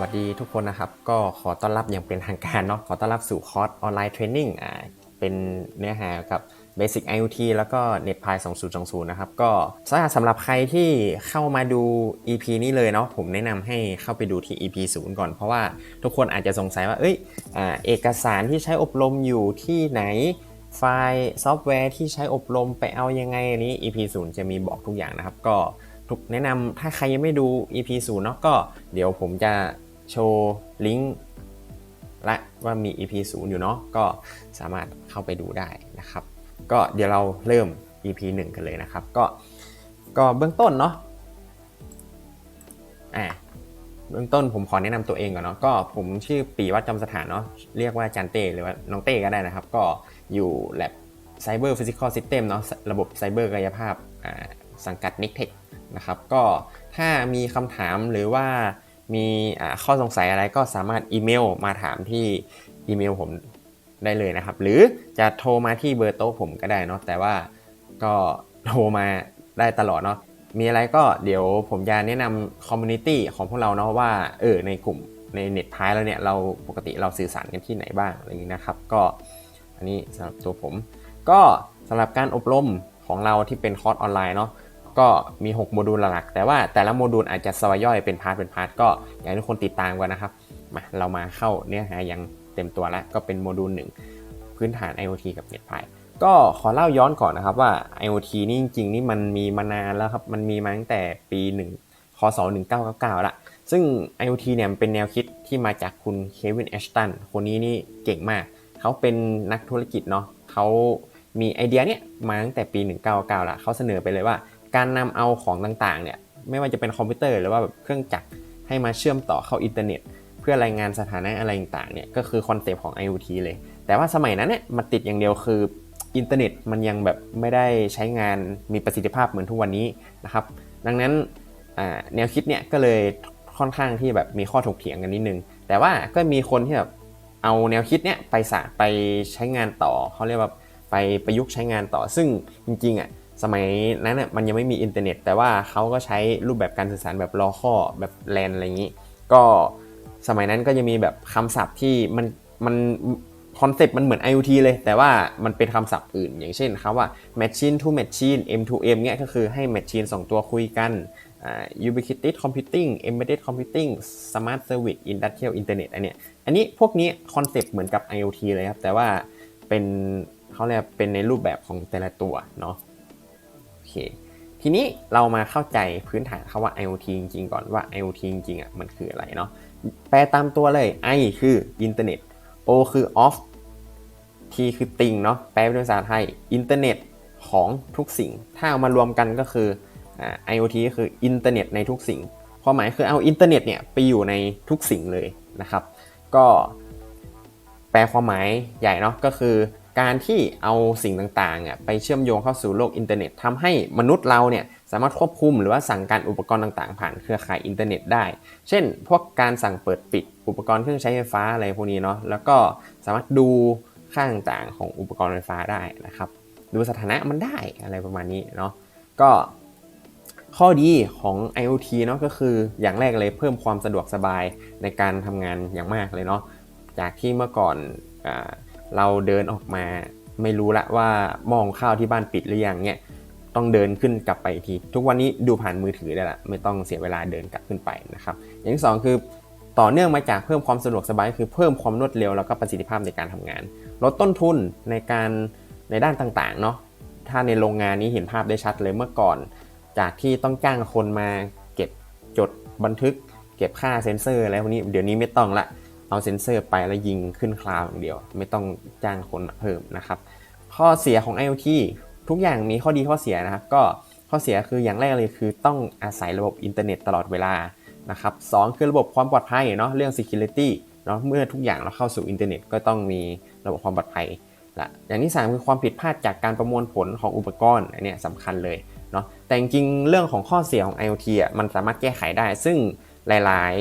วัสดีทุกคนนะครับ ก็ขอต้อนรับอย่างเป็นทางการเนาะขอต้อนรับสู่คอร์สออนไลน์เทรนนิ่งอ่าเป็นเนื้อหากับ Basic IoT แล้วก็ NetPi 2020 นะครับ ก็สำหรับใครที่เข้ามาดู EP นี้เลยเนาะผมแนะนำให้เข้าไปดูที่ EP 0 ก่อน เพราะว่าทุกคนอาจจะสงสัยว่า เอ้ยอเอกสารที่ใช้อบรมอยู่ที่ไหนไฟล์ซอฟต์แวร์ที่ใช้อบรมไปเอายังไงอันนี้ EP 0 จะมีบอกทุกอย่างนะครับ ก็ทุกแนะนำถ้าใครยังไม่ดู EP 0 เนาะก็เดี๋ยวผมจะ โชว์ลิงก์และว่ามี EP 0 อยู่เนาะก็สามารถเข้าไปดูได้นะครับ ก็เดี๋ยวเราเริ่ม EP 1 กันเลยนะครับ ก็ก็เบื้องต้นเนาะอ่าเบื้องต้นผมขอแนะนำตัวเองก่อนเนาะก็ผมชื่อปีวัดจำสถานเนาะเรียกว่าจันเต้หรือว่าน้องเต้ก็ได้นะครับ ก็อยู่ lab Cyber Physical System เนาะระบบไซเบอร์กายภาพสังกัด n i c t e c h นะครับ ก็ถ้ามีคำถามหรือว่า มีข้อสงสัยอะไรก็สามารถอีเมลมาถามที่อีเมลผมได้เลยนะครับ หรือจะโทรมาที่เบอร์โต๊ะผมก็ได้เนาะแต่ว่าก็โทรมาได้ตลอดเนาะมีอะไรก็เดี๋ยวผมจะแนะนำคอมมูนิตี้ของพวกเราเนาะว่าเออในกลุ่มในเน็ตพายแล้วเนี่ยเราปกติเราสื่อสารกันที่ไหนบ้างอะไรอย่างนี้นะครับ ก็อันนี้สำหรับตัวผม ก็สำหรับการอบรมของเราที่เป็นคอร์สออนไลน์เนาะ ก็มี 6 โมดูลหลัก แต่ว่าแต่ละโมดูลอาจจะสวย่อยเป็นพาร์ทเป็นพาร์ทก็อยากให้ทุกคนติดตามกันนะครับมาเรามาเข้าเนื้อหาอย่างเต็มตัวแล้วก็เป็นโมดูล 1 พื้นฐาน IoT กับ NetPi ก็ขอเล่าย้อนก่อนนะครับว่า IoT นี่จริงๆนี่มันมีมานานแล้วครับ มันมีมาตั้งแต่ปี1คศ1999ละซึ่ง IoT เนี่ยเป็นแนวคิดที่มาจากคุณเควินแอชตันคนนี้นี่เก่งมาก เขาเป็นนักธุรกิจเนาะเขามีไอเดียเนี้ยมาตั้งแต่ปี1999ละเขาเสนอไปเลยว่า การนำเอาของต่างๆเนี่ยไม่ว่าจะเป็นคอมพิวเตอร์หรือว่าแบบเครื่องจักรให้มาเชื่อมต่อเข้าอินเทอร์เน็ต เพื่อรายงานสถานะอะไรต่างๆเนี่ยก็คือคอนเซปต์ของ IoT เลย แต่ว่าสมัยนั้นเนี่ยมันติดอย่างเดียวคืออินเทอร์เน็ตมันยังแบบไม่ได้ใช้งานมีประสิทธิภาพเหมือนทุกวันนี้นะครับ ดังนั้นแนวคิดเนี่ยก็เลยค่อนข้างที่แบบมีข้อถกเถียงกันนิดนึง แต่ว่าก็มีคนที่แบบเอาแนวคิดเนี่ยไปสะไปใช้งานต่อเขาเรียกว่าไปประยุกต์ใช้งานต่อซึ่งจริงๆอะ สมัยนั้นน่ยมันยังไม่มีอินเทอร์เน็ต แต่ว่าเขาก็ใช้รูปแบบการสื่อสารแบบรอข้อแบบแลนอะไรอย่างนี้ ก็สมัยนั้นก็จะมีแบบคำศัพท์ที่มันมันคอนเซปต์มันเหมือน IoT เลย แต่ว่ามันเป็นคำศัพท์อื่น อย่างเช่นคำว่า machine to machine M to M เนี่ยก็คือให้ machine 2 ตัวคุยกัน ubiquitous computing embedded computing smart service industrial internet อันเนี้ยอันนี้พวกนี้คอนเซปต์เหมือนกับ IoT เลยครับ แต่ว่าเป็นเขาเรียกเป็นในรูปแบบของแต่ละตัวเนาะ เค ทีนี้เรามาเข้าใจพื้นฐานคาว่า IoT จริงๆก่อนว่า IoT จริงๆอะมันคืออะไรเนาะแปลตามตัวเลย I คืออินเทอร์เน็ต O คือ off T คือติงเนาะแปลเป็นภาษาไทยอินเทอร์เน็ตของทุกสิ่ง ถ้าเอามารวมกันก็คืออ่า IoT ก็คืออินเทอร์เน็ตในทุกสิ่งความหมายคือเอาอินเทอร์เน็ตเนี่ยไปอยู่ในทุกสิ่งเลยนะครับ ก็แปลความหมายใหญ่เนาะก็คือ การที่เอาสิ่งต่างๆไปเชื่อมโยงเข้าสู่โลกอินเทอร์เน็ตทำให้มนุษย์เราเนี่ยสามารถควบคุมหรือว่าสั่งการอุปกรณ์ต่างๆ ผ่านเครือข่ายอินเทอร์เน็ตได้ เช่น พวกการสั่งเปิดปิดอุปกรณ์เครื่องใช้ไฟฟ้าอะไรพวกนี้เนาะ แล้วก็สามารถดูค่าต่างๆของอุปกรณ์ไฟฟ้าได้นะครับ ดูสถานะมันได้อะไรประมาณนี้เนาะ ก็ข้อดีของ IoT เนาะก็คืออย่างแรกเลยเพิ่มความสะดวกสบายในการทำงานอย่างมากเลยเนาะ จากที่เมื่อก่อนอ เราเดินออกมา ไม่รู้ละว่ามองข้าวที่บ้านปิดหรือยังเนี่ยต้องเดินขึ้นกลับไปที ทุกวันนี้ดูผ่านมือถือได้ละไม่ต้องเสียเวลาเดินกลับขึ้นไปนะครับ อย่างที่สองคือต่อเนื่องมาจากเพิ่มความสะดวกสบายคือเพิ่มความรวดเร็วแล้วก็ประสิทธิภาพในการทำงาน ลดต้นทุนในการในด้านต่างๆเนาะถ้าในโรงงานนี้เห็นภาพได้ชัดเลยเมื่อก่อน จากที่ต้องจ้างคนมาเก็บจดบันทึก เก็บค่าเซ็นเซอร์อะไรพวกนี้เดี๋ยวนี้ไม่ต้องละ เอาเซ็นเซอร์ไปแล้วยิงขึ้นคลาวอย่างเดียว ไม่ต้องจ้างคนเพิ่มนะครับ ข้อเสียของ IoT ทุกอย่างมีข้อดีข้อเสียนะครับ ก็ข้อเสียคืออย่างแรกเลยคือต้องอาศัยระบบอินเทอร์เน็ตตลอดเวลานะครับสคือระบบความปลอดภัยเนาะเรื่อง security เนาะเมื่อทุกอย่างเราเข้าสู่อินเทอร์เน็ตก็ต้องมีระบบความปลอดภัยละอย่างที่ 3 คือความผิดพลาดจากการประมวลผลของอุปกรณ์อันนี้สำคัญเลยเนาะแต่จริงเรื่องของข้อเสียของ IoT อะมันสามารถแก้ไขได้ ซึ่งหลาย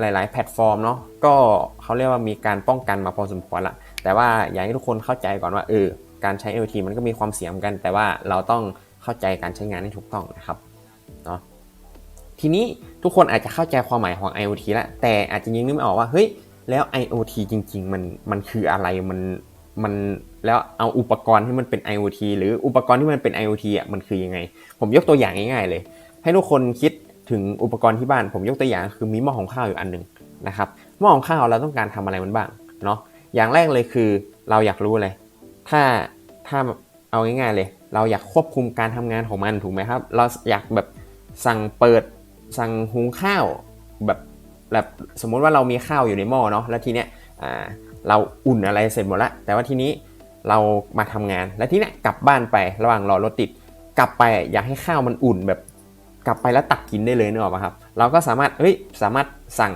หลาย ๆ แพลตฟอร์มเนาะก็เขาเรียกว่ามีการป้องกันมาพอสมควรละแต่ว่าอยากให้ทุกคนเข้าใจก่อนว่าเออการใช้ IoT มันก็มีความเสี่ยงกัน แต่ว่าเราต้องเข้าใจการใช้งานให้ถูกต้องนะครับเนาะทีนี้ทุกคนอาจจะเข้าใจความหมายของ IoT แล้วแต่อาจจะยังนึกไม่ออกว่าเฮ้ยแล้ว IoT จริง ๆ มันมันคืออะไรมันมันแล้วเอาอุปกรณ์ที่มันเป็น IoT หรืออุปกรณ์ที่มันเป็น IoT อะมันคือยังไง ผมยกตัวอย่างง่ายๆเลย ให้ทุกคนคิด ถึงอุปกรณ์ที่บ้านผมยกตัวอย่างคือมีหม้อของข้าวอยู่อันหนึ่งนะครับหม้อของข้าวเราต้องการทำอะไรมันบ้างเนาะอย่างแรกเลยคือเราอยากรู้เลย ถ้าถ้าเอาง่ายๆเลย เราอยากควบคุมการทำงานของมันถูกไหมครับ เราอยากแบบสั่งเปิดสั่งหุงข้าวแบบแบบสมมุติว่าเรามีข้าวอยู่ในหม้อเนาะแล้วทีเนี้ยเราอุ่นอะไรเสร็จหมดละแต่ว่าทีนี้เรามาทำงานแล้วทีเนี้ยกลับบ้านไประหว่างรอรถติด กลับไปอยากให้ข้าวมันอุ่นแบบ กลับไปแล้วตักกินได้เลยนึกออกปะครับ เราก็สามารถเฮ้ยสามารถสั่ง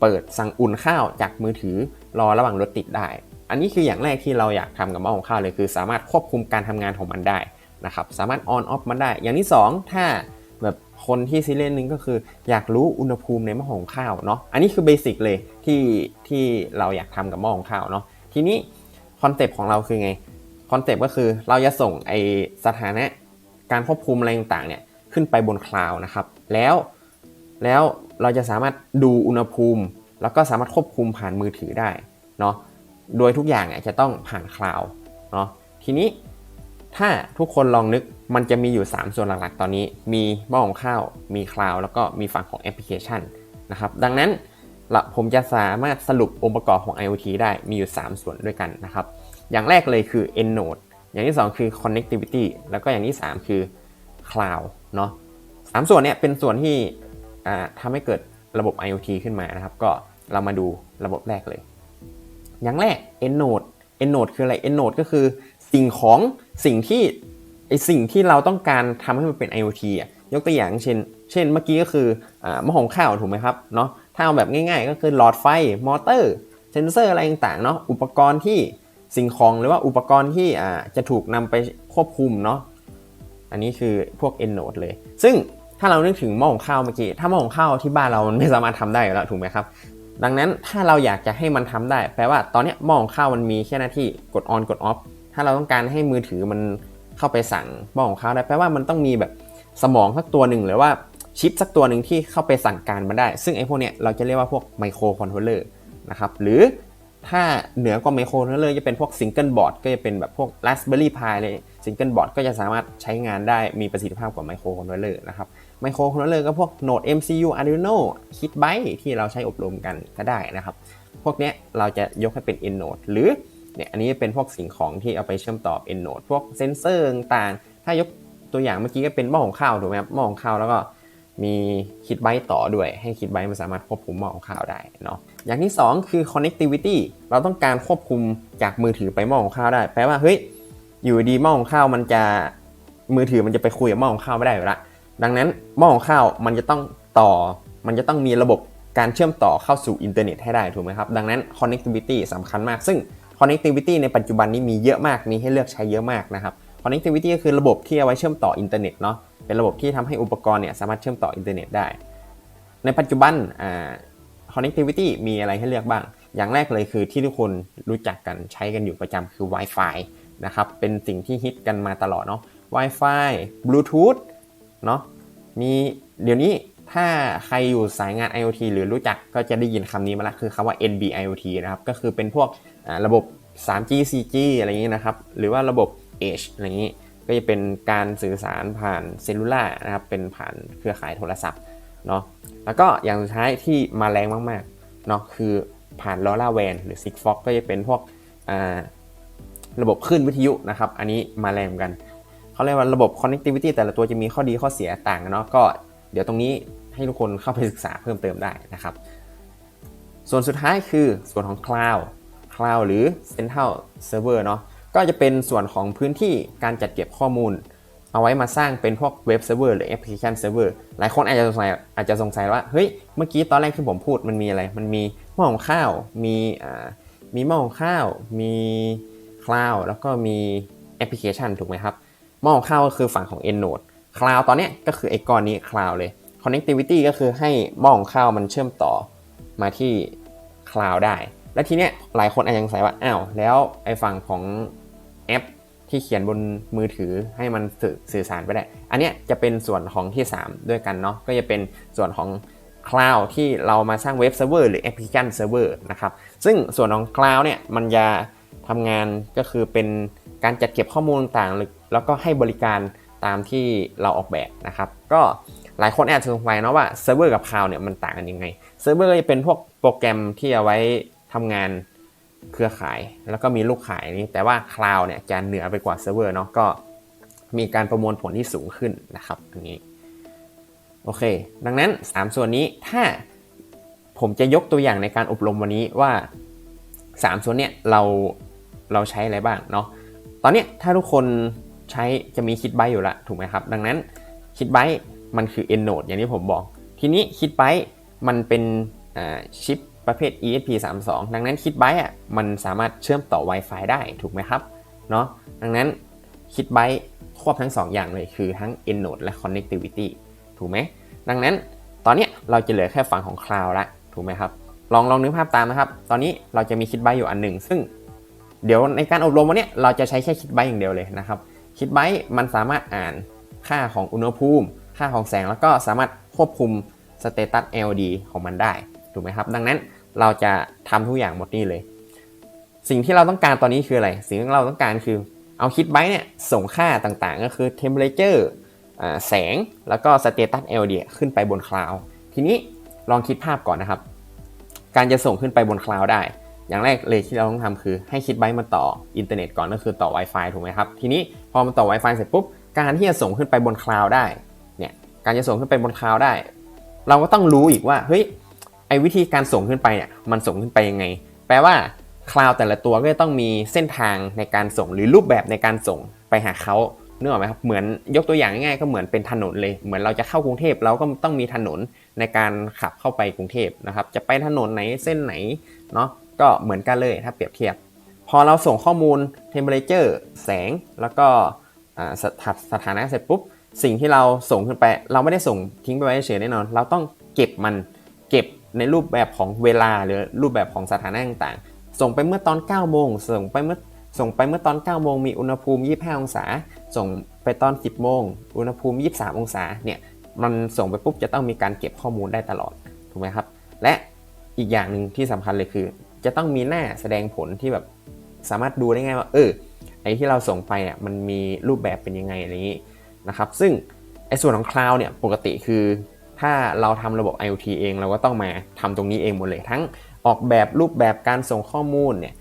เปิดสั่งอุ่นข้าวจากมือถือรอระหว่างรถติดได้ อันนี้คืออย่างแรกที่เราอยากทำกับหม้อของข้าวเลยคือ สามารถควบคุมการทำงานของมันได้นะครับสามารถออนออฟมันได้ อย่างที่ 2 ถ้าแบบคนที่ซีเรียสนึงก็คือ อยากรู้อุณหภูมิในหม้อของข้าวเนาะ อันนี้คือเบสิกเลยที่ที่เราอยากทำกับหม้อของข้าวเนาะ ทีนี้คอนเซปต์ของเราคือไง คอนเซปต์ก็คือเราจะส่งไอสถานะการควบคุมอะไรต่างๆเนี่ย ขึ้นไปบนคลาวนะครับ แล้วแล้วเราจะสามารถดูอุณหภูมิ แล้วก็สามารถควบคุมผ่านมือถือได้เนาะโดยทุกอย่างเนี่ยจะต้องผ่านคลาวเนาะทีนี้ถ้าทุกคนลองนึกมันจะมีอยู่ 3 ส่วนหลักๆ ตอนนี้ มีหม้อของข้าว มีคลาวแล้วก็มีฝั่งของแอปพลิเคชันนะครับดังนั้นละผมจะสามารถสรุปองค์ประกอบของ IoT ได้มีอยู่ 3 ส่วนด้วยกันนะครับ อย่างแรกเลยคือ end node อย่างที่ 2 คือ connectivity แล้วก็อย่างที่ 3 คือ cloud เนาะสามส่วนเนี้ยเป็นส่วนที่ทำให้เกิดระบบ IoT ขึ้นมานะครับ ก็เรามาดูระบบแรกเลย อย่างแรก end node end node คืออะไร end node ก็คือสิ่งของสิ่งที่ไอสิ่งที่เราต้องการทำให้มันเป็น IoT อะยกตัวอย่างเช่น เช่นเมื่อกี้ก็คือหม้อหุงข้าวถูกไหมครับเนาะถ้าเอาแบบง่ายๆ ก็คือหลอดไฟมอเตอร์เซนเซอร์อะไรต่างๆเนาะอุปกรณ์ที่สิ่งของหรือว่าอุปกรณ์ที่จะถูกนำไปควบคุมเนาะ อันนี้คือพวก end node เลย ซึ่งถ้าเรานึกถึงหม้อหุงข้าวเมื่อกี้ ถ้าหม้อหุงข้าวที่บ้านเรามันไม่สามารถทำได้อยู่แล้วถูกไหมครับ ดังนั้นถ้าเราอยากจะให้มันทำได้ แปลว่าตอนนี้หม้อของข้าวมันมีแค่หน้าที่กด on กด off ถ้าเราต้องการให้มือถือมันเข้าไปสั่งหม้อของข้าวได้ แปลว่ามันต้องมีแบบสมองสักตัวหนึ่งหรือว่าชิปสักตัวหนึ่งที่เข้าไปสั่งการมันได้ ซึ่งไอ้พวกเนี้ยเราจะเรียกว่าพวกไมโครคอนโทรลเลอร์นะครับ หรือถ้าเหนือกว่าไมโครคอนโทรลเลอร์จะเป็นพวกซิงเกิลบอร์ดก็จะเป็นแบบพวก Raspberry Pi เลย ซิงเกิลบอร์ดก็จะสามารถใช้งานได้มีประสิทธิภาพกว่าไมโครคอนโทรลเลอร์นะครับไมโครคอนโทรลเลอร์ก็พวก Node MCU Arduino Kit Byte ที่เราใช้อบรมกันก็ได้นะครับ พวกนี้เราจะยกให้เป็น End Node หรือเนี่ยอันนี้เป็นพวกสิ่งของที่เอาไปเชื่อมต่อ End Node พวกเซนเซอร์ต่างๆ ถ้ายกตัวอย่างเมื่อกี้ก็เป็นหม้อของข้าวถูกไหมครับหม้อของข้าวแล้วก็มีคิดไบต์ต่อด้วย ให้คิดไบต์มันสามารถควบคุมหม้อของข้าวได้เนาะอย่างที่ 2 คือ connectivity เราต้องการควบคุมจากมือถือไปหม้อของข้าวได้ แปลว่าเฮ้ย อยู่ดีหม้อของข้าวมันจะมือถือมันจะไปคุยกับหม้อของข้าวไม่ได้อยู่ละดังนั้นหม้อของข้าวมันจะต้องต่อ มันจะต้องมีระบบการเชื่อมต่อเข้าสู่อินเทอร์เน็ตให้ได้ถูกไหมครับ ดังนั้น connectivity สำคัญมาก ซึ่ง connectivity ในปัจจุบันนี้มีเยอะมาก มีให้เลือกใช้เยอะมากนะครับ connectivity ก็คือระบบที่เอาไว้เชื่อมต่ออินเทอร์เน็ตเนาะ เป็นระบบที่ทำให้อุปกรณ์เนี่ยสามารถเชื่อมต่ออินเทอร์เน็ตได้ ในปัจจุบันอ่า connectivity มีอะไรให้เลือกบ้าง อย่างแรกเลยคือที่ทุกคนรู้จักกันใช้กันอยู่ประจำคือ Wi-Fi นะครับ เป็นสิ่งที่ฮิตกันมาตลอดเนาะ Wi-Fi Bluetooth เนาะ มีเดี๋ยวนี้ถ้าใครอยู่สายงาน IoT หรือรู้จักก็จะได้ยินคำนี้มาละคือคำว่า NB IoT นะครับ ก็คือเป็นพวกระบบ 3G 4G อะไรอย่างนี้นะครับ หรือว่าระบบ Edge อะไรอย่างนี้ ก็จะเป็นการสื่อสารผ่านเซลลูล่านะครับ เป็นผ่านเครือข่ายโทรศัพท์เนาะ แล้วก็อย่างสุดท้ายที่มาแรงมากๆเนาะคือผ่าน LoRa WAN หรือ Sigfox ก็จะเป็นพวก ระบบคลื่นวิทยุนะครับ อันนี้มาแรงเหมือนกัน เขาเรียกว่าระบบ connectivity แต่ละตัวจะมีข้อดีข้อเสียต่างกันเนาะ ก็เดี๋ยวตรงนี้ให้ทุกคนเข้าไปศึกษาเพิ่มเติมได้นะครับ ส่วนสุดท้ายคือส่วนของ cloud cloud หรือ central server เนาะ ก็จะเป็นส่วนของพื้นที่การจัดเก็บข้อมูล เอาไว้มาสร้างเป็นพวกเว็บเซิร์ฟเวอร์หรือแอปพลิเคชันเซิร์ฟเวอร์ หลายคนอาจจะสงสัยอาจจะสงสัยว่า เฮ้ย เมื่อกี้ตอนแรกที่ผมพูดมันมีอะไร มันมีหม้อของข้าว มี อ่า มีหม้อของข้าว มี คลาวแล้วก็มีแอปพลิเคชันถูกไหมครับมอของข้าก็คือฝั่งของ End Node Cloud ตอนนี้ก็คือไอ้ก้อนนี้ Cloud เลย Connectivity ก็คือให้มอของข้ามันเชื่อมต่อมาที่ Cloud ได้ แล้วทีเนี้ยหลายคนอาจจะสงสัยว่าอ้าวแล้วไอ้ฝั่งของแอปที่เขียนบนมือถือให้มันสื่อสื่อสารไปได้ อันเนี้ยจะเป็นส่วนของที่ 3 ด้วยกันเนาะ ก็จะเป็นส่วนของ Cloud ที่เรามาสร้างเว็บเซิร์ฟเวอร์หรือแอปพลิเคชันเซิร์ฟเวอร์นะครับ ซึ่งส่วนของ Cloud เนี่ยมันจะ ทำงานก็คือเป็นการจัดเก็บข้อมูลต่างๆ แล้วก็ให้บริการตามที่เราออกแบบนะครับ ก็หลายคนอาจจะสงสัยเนาะว่าเซิร์ฟเวอร์กับ Cloud เนี่ยมันต่างกันยังไง เซิร์ฟเวอร์ก็จะเป็นพวกโปรแกรมที่เอาไว้ทำงานเครือข่าย แล้วก็มีลูกขายนี้แต่ว่า Cloud เนี่ยจะเหนือไปกว่าเซิร์ฟเวอร์เนาะก็มีการประมวลผลที่สูงขึ้นนะครับอันนี้โอเค ดังนั้น 3 ส่วนนี้ถ้าผมจะยกตัวอย่างในการอบรมวันนี้ว่า 3 ส่วนเนี้ยเรา เราใช้อะไรบ้างเนาะตอนนี้ถ้าทุกคนใช้จะมีคิดไบอยู่ละถูกไหมครับ ดังนั้นคิดไบมันคือ EndNote อย่างที่ผมบอก ทีนี้คิดไบมันเป็นชิปประเภท ESP32 ดังนั้นคิดไบอะมันสามารถเชื่อมต่อ Wi-Fi ได้ถูกไหมครับเนาะดังนั้นคิดไบควบทั้ง 2 อย่างเลยคือทั้ง EndNote และ Connectivity ถูกไหมดังนั้นตอนนี้เราจะเหลือแค่ฝั่งของคลาวละถูกไหมครับลองลองนึกภาพตามนะครับ ตอนนี้เราจะมีคิดไบอยู่อันหนึ่ง ซึ่ง เดี๋ยวในการอบรมวันนี้เราจะใช้แค่คิดไบอย่างเดียวเลยนะครับคิดไบมันสามารถอ่านค่าของอุณหภูมิ ค่าของแสงแล้วก็สามารถควบคุมสเตตัส LD ของมันได้ถูกไหมครับ ดังนั้นเราจะทำทุกอย่างหมดนี่เลย สิ่งที่เราต้องการตอนนี้คืออะไร สิ่งที่เราต้องการคือเอาคิดไบเนี่ยส่งค่าต่างๆ ก็คือ temperature แสงแล้วก็สเตตัส LD ขึ้นไปบนคลาวด์ทีนี้ลองคิดภาพก่อนนะครับ การจะส่งขึ้นไปบนคลาวด์ได้ อย่างแรกเลยที่เราต้องทำคือให้คิดไบต์มาต่ออินเทอร์เน็ตก่อนก็คือต่อ Wi-Fi ถูกไหมครับ ทีนี้พอมันต่อ Wi-Fi เสร็จปุ๊บ การที่จะส่งขึ้นไปบนคลาวด์ได้เนี่ยการจะส่งขึ้นไปบนคลาวด์ได้ เราก็ต้องรู้อีกว่าเฮ้ยไอ้วิธีการส่งขึ้นไปเนี่ยมันส่งขึ้นไปยังไง แปลว่าคลาวด์แต่ละตัวก็จะต้องมีเส้นทางในการส่งหรือรูปแบบในการส่งไปหาเขานึกออกไหมครับเหมือนยกตัวอย่างง่ายๆก็เหมือนเป็นถนนเลย เหมือนเราจะเข้ากรุงเทพเราก็ต้องมีถนนในการขับเข้าไปกรุงเทพนะครับ จะไปถนนไหนเส้นไหนเนาะ ก็เหมือนกันเลยถ้าเปรียบเทียบ พอเราส่งข้อมูล temperature แสง แล้วก็สถาสถานะเสร็จปุ๊บ สิ่งที่เราส่งขึ้นไป เราไม่ได้ส่งทิ้งไปไว้เฉยแน่นอน เราต้องเก็บมันเก็บในรูปแบบของเวลาหรือรูปแบบของสถานะต่างๆ ส่งไปเมื่อตอน9โมงส่งไปเมื่อส่งไปเมื่อตอน9โมงมีอุณหภูมิ 25 องศา ส่งไปตอน 10 โมง อุณหภูมิ 23 องศา เนี่ย มันส่งไปปุ๊บจะต้องมีการเก็บข้อมูลได้ตลอด ถูกไหมครับ และอีกอย่างหนึ่งที่สำคัญเลยคือ จะต้องมีหน้าแสดงผลที่แบบสามารถดูได้ง่ายว่าเออไอที่เราส่งไปอะมันมีรูปแบบเป็นยังไงอะไรอย่างนี้นะครับซึ่งไอส่วนของคลาวด์เนี่ยปกติคือถ้าเราทำระบบ IoT เองเราก็ต้องมาทำตรงนี้เองหมดเลยทั้งออกแบบรูปแบบการส่งข้อมูลเนี่ย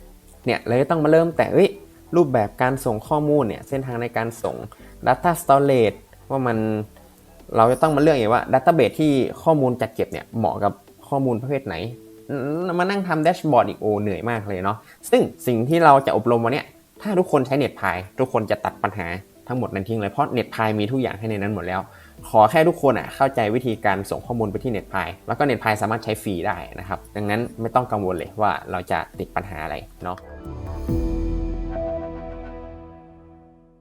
เนี่ยเลยต้องมาเริ่มแต่เอ้ยรูปแบบการส่งข้อมูลเนี่ยเส้นทางในการส่ง Data Storage ว่ามันเราจะต้องมาเลือกเองว่า Database ที่ข้อมูลจัดเก็บเนี่ยเหมาะกับข้อมูลประเภทไหน มานั่งทำแดชบอร์ดอีกโอเหนื่อยมากเลยเนาะซึ่งสิ่งที่เราจะอบรมวันนี้ถ้าทุกคนใช้เน็ตพายทุกคนจะตัดปัญหาทั้งหมดนั้นทิ้งเลยเพราะเน็ตพายมีทุกอย่างให้ในนั้นหมดแล้ว ขอแค่ทุกคนอะเข้าใจวิธีการส่งข้อมูลไปที่เน็ตพายแล้วก็เน็ตพายสามารถใช้ฟรีได้นะครับ ดังนั้นไม่ต้องกังวลเลยว่าเราจะติดปัญหาอะไรเนาะ